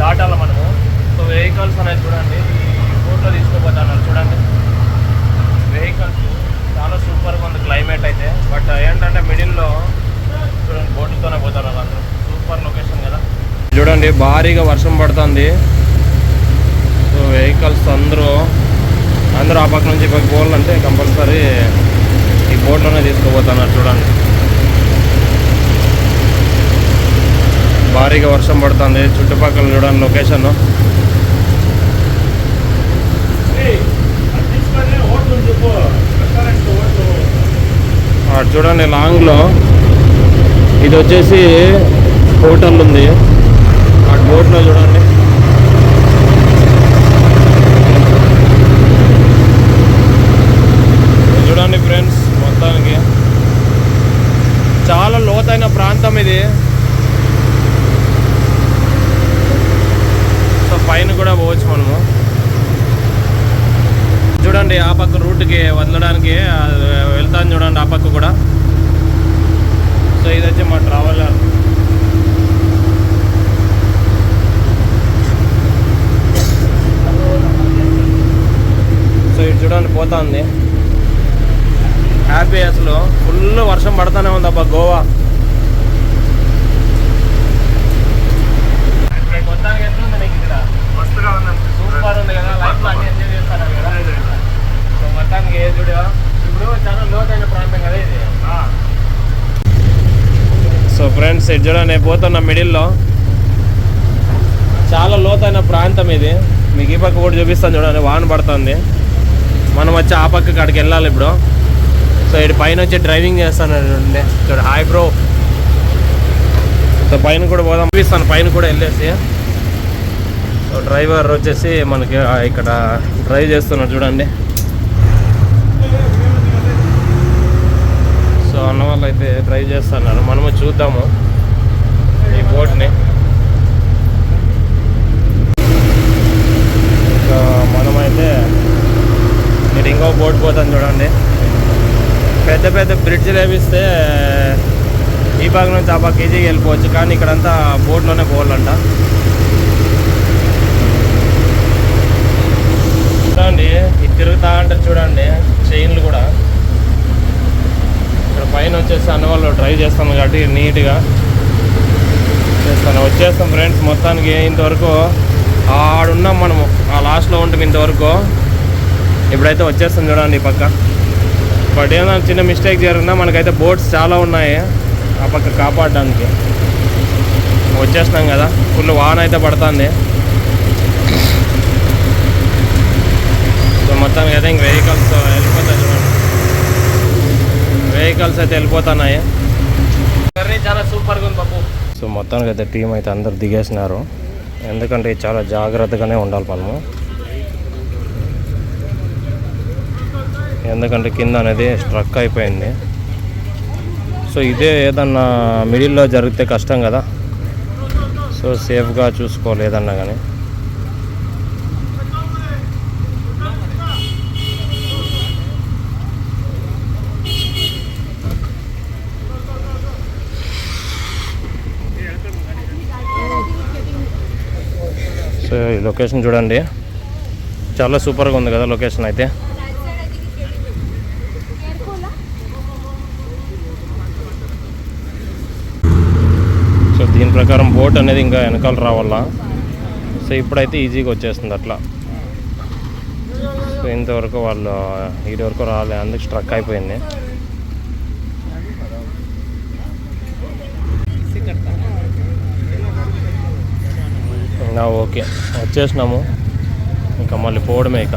దాటాలి మనము? So vehicles అనేది చూడండి ఈ ఫోటో తీసుకోబోతున్నారు చూడండి. వెహికల్స్ చాలా సూపర్గా ఉంది క్లైమేట్ అయితే. బట్ ఏంటంటే మిడిల్లో చూడండి బోట్లతోనే పోతున్నారు అందరూ. సూపర్ లొకేషన్ కదా. చూడండి భారీగా వర్షం పడుతుంది. సో వెహికల్స్ అందరూ అందరూ ఆ పక్క నుంచి పోవాలంటే కంపల్సరీ ఈ బోట్లోనే తీసుకోబోతున్నారు చూడండి. భారీగా వర్షం పడుతుంది. చుట్టుపక్కల చూడండి లొకేషన్. అటు చూడండి లాంగ్లో. ఇది వచ్చేసి హోటల్ ఉంది. అటు బోట్లో చూడండి ఇది చూడండి ఫ్రెండ్స్ మొత్తానికి చాలా లోతైన ప్రాంతం ఇది సో కూడా పోవచ్చు మనము. చూడండి ఆ పక్క రూట్కి వదలడానికి వెళ్తాను చూడండి ఆ పక్క కూడా. సో ఇది వచ్చి మా ట్రావెలర్ సో ఇటు చూడండి పోతుంది. హ్యాపీ అసలు. ఫుల్ వర్షం పడుతూనే ఉంది అబ్బా గోవా మొత్తానికి ఎట్లుంది నీకు ఇక్కడ మస్తుగా ఉందండి సూపర్ ఉంది కదా లైఫ్లో అన్ని ఎంజాయ్ చేస్తాను కదా సో మొత్తానికి ఏ చూడు ఇప్పుడు చాలా లోతైన ప్రాంతం కదా ఇది ఆ, సో ఫ్రెండ్స్ ఇది చూడండి నేను పోతున్న మిడిల్లో. చాలా లోతైన ప్రాంతం ఇది. మీకు ఈ పక్క కూడా చూపిస్తాను చూడండి వాన పడుతుంది. మనం వచ్చి ఆ పక్కకి అక్కడికి వెళ్ళాలి ఇప్పుడు. సో ఇటు పైన వచ్చి డ్రైవింగ్ చేస్తాను చూడండి. చూడు హాయ్ బ్రో. సో పైన కూడా పోదాం. చూపిస్తాను పైన కూడా వెళ్ళేసి. సో డ్రైవర్ వచ్చేసి మనకి ఇక్కడ డ్రైవ్ చేస్తున్నాడు చూడండి సో అన్న ట్రై చేస్తున్నారు. మనము చూద్దాము ఈ బోట్ని. ఇంకా మనమైతే మీరు ఇంకో బోట్ పోతాం చూడండి. పెద్ద పెద్ద బ్రిడ్జ్లు వేపిస్తే ఈ భాగం నుంచి ఆ భాగం కేజీకి వెళ్ళిపోవచ్చు. కానీ ఇక్కడంతా బోట్లోనే పోవాలంట. చూడండి ఇది తిరుగుతా అంటే చూడండి చైన్లు కూడా. పైన వచ్చేసి అన్న వాళ్ళు డ్రైవ్ చేస్తాము కాబట్టి నీట్గా చేస్తాను. వచ్చేస్తాం ఫ్రెండ్స్ మొత్తానికి ఇంతవరకు ఆడున్నాం మనము. ఆ లాస్ట్లో ఉంటాం ఇంతవరకు. ఇప్పుడైతే వచ్చేస్తాం చూడండి ఈ పక్క. బట్ ఏదైనా చిన్న మిస్టేక్ జరిగినా మనకైతే బోట్స్ చాలా ఉన్నాయి ఆ పక్క కాపాడడానికి. వచ్చేస్తాం కదా. ఫుల్ వాన అయితే పడుతుంది. సో మొత్తానికి అయితే ఇంక వెహికల్స్ వెళ్ళిపోతాయి వెహికల్స్ అయితే వెళ్ళిపోతున్నాయి. జర్నీ చాలా సూపర్గా ఉంది బాబు. సో మొత్తానికి అయితే టీం అయితే అందరు దిగేసినారు. ఎందుకంటే చాలా జాగ్రత్తగానే ఉండాలి మనము. ఎందుకంటే కింద అనేది స్ట్రక్ అయిపోయింది. సో ఇదే ఏదన్నా మిడిల్లో జరిగితే కష్టం కదా. సో సేఫ్గా చూసుకోవాలి ఏదన్నా కానీ సో ఈ లొకేషన్ చూడండి. చాలా సూపర్గా ఉంది కదా లొకేషన్ అయితే. సో దీని ప్రకారం బోట్ అనేది ఇంకా వెనకాల రావాలా? సో ఇప్పుడైతే ఈజీగా వచ్చేస్తుంది అట్లా. సో ఇంతవరకు వాళ్ళు ఇది వరకు రాలే అందుకు స్ట్రక్ అయిపోయింది ఇంకా ఓకే. వచ్చేసినాము. ఇంకా మళ్ళీ పోవడమే ఇక.